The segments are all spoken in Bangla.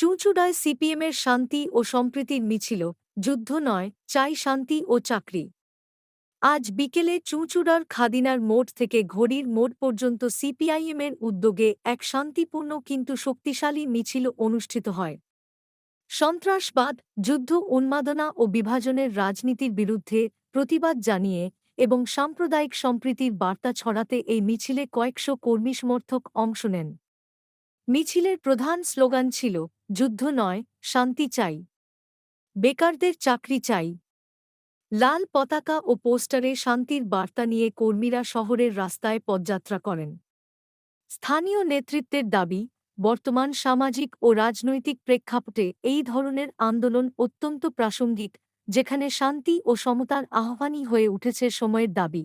চুঁচুড়ায় সিপিএমের শান্তি ও সম্প্রীতির মিছিল, যুদ্ধ নয়, চাই শান্তি ও চাকরি। আজ বিকেলে চুঁচুড়ার খাদিনার মোড় থেকে ঘড়ির মোড় পর্যন্ত সিপিআইএমের উদ্যোগে এক শান্তিপূর্ণ কিন্তু শক্তিশালী মিছিল অনুষ্ঠিত হয়। সন্ত্রাসবাদ, যুদ্ধ উন্মাদনা ও বিভাজনের রাজনীতির বিরুদ্ধে প্রতিবাদ জানিয়ে এবং সাম্প্রদায়িক সম্প্রীতির বার্তা ছড়াতে এই মিছিলে কয়েকশো কর্মী সমর্থক অংশ নেন। মিছিলের প্রধান স্লোগান ছিল যুদ্ধ নয়, শান্তি চাই। বেকারদের চাকরি চাই। লাল পতাকা ও পোস্টারে শান্তির বার্তা নিয়ে কর্মীরা শহরের রাস্তায় পদযাত্রা করেন। স্থানীয় নেতৃত্বের দাবি, বর্তমান সামাজিক ও রাজনৈতিক প্রেক্ষাপটে এই ধরনের আন্দোলন অত্যন্ত প্রাসঙ্গিক, যেখানে শান্তি ও সমতার আহ্বানই হয়ে উঠেছে সময়ের দাবি।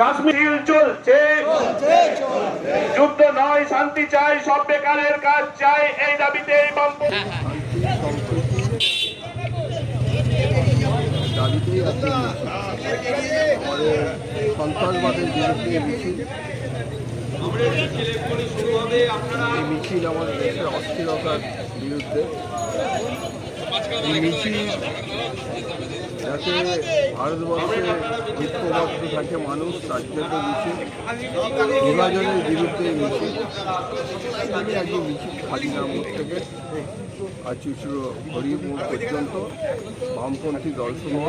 কাশ্মীর চলছে। যুদ্ধ নয় শান্তি চাই সব বেকারের কাজ চাই এই দাবিতে এই আজকে আমাদের সন্ত্রাসবাদের বিরুদ্ধে মিছিল। এই মিছিল আমাদের দেশের অস্থিরতার বিরুদ্ধে। এই মিছিল যাতে ভারতবর্ষে ঐক্যবদ্ধ থাকে মানুষ তার জন্য মিছিল বিভাজনের বিরুদ্ধে মিছিল। আমি আজকে মিছিল খাদিনা মোড় থেকে। আর চুচুড়ো হরিমোড় পর্যন্ত বামপন্থী দলসমূহ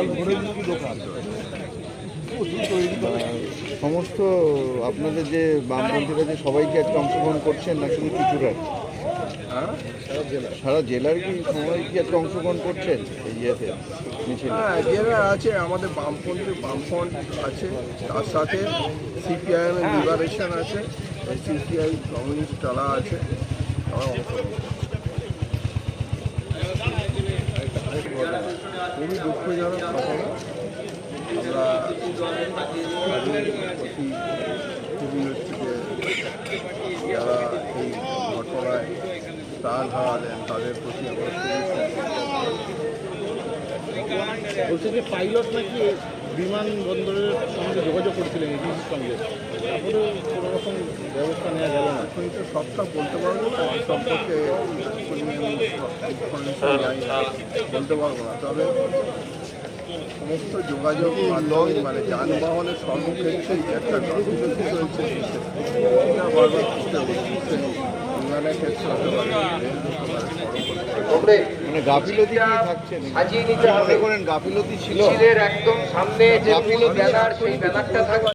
সমস্ত আপনাদের যে বামপন্থীরা যে সবাইকে আজকে অংশগ্রহণ করছেন, না শুধু হ্যাঁ সারা জেলার কি সবাই কি আজকে অংশগ্রহণ করছেন এই ইয়েতে হ্যাঁ আছে, আমাদের বামপন্থী, বামফ্রন্ট আছে, তার সাথে সিপিআইএম লিবারেশন আছে সিপিআই কমিউনিস্ট যারা আছে, তারা খুবই দুঃখজনক ঘটনা আমরা তাদের প্রতি খুবই হচ্ছে যে যারা এই ঘটনায় প্রাণ হারালেন তাদের প্রতি আমরা বলছে পাইলট নাকি বিমানবন্দরের সঙ্গে যোগাযোগ করছিলেন ইডিসির সঙ্গে। তারপরে কোনো রকম ব্যবস্থা নেওয়া গেল না। এখন তো সবটা বলতে পারব না সম্পর্কে বলতে পারব না। তবে সমস্ত যোগাযোগ মাধ্যম মানে যানবাহনের সর্বক্ষেত্রেই একটা কর্মসূচি রয়েছে এটা বারবার ক্ষেত্রে হতে পারে। মানে গাফিলতি থাকছে সাজিয়ে নিতে হবে। করেন গাফিলতি ছিল? একদম সামনে যে গাফিলতি ব্যানার সেই ব্যানারটা থাকবে।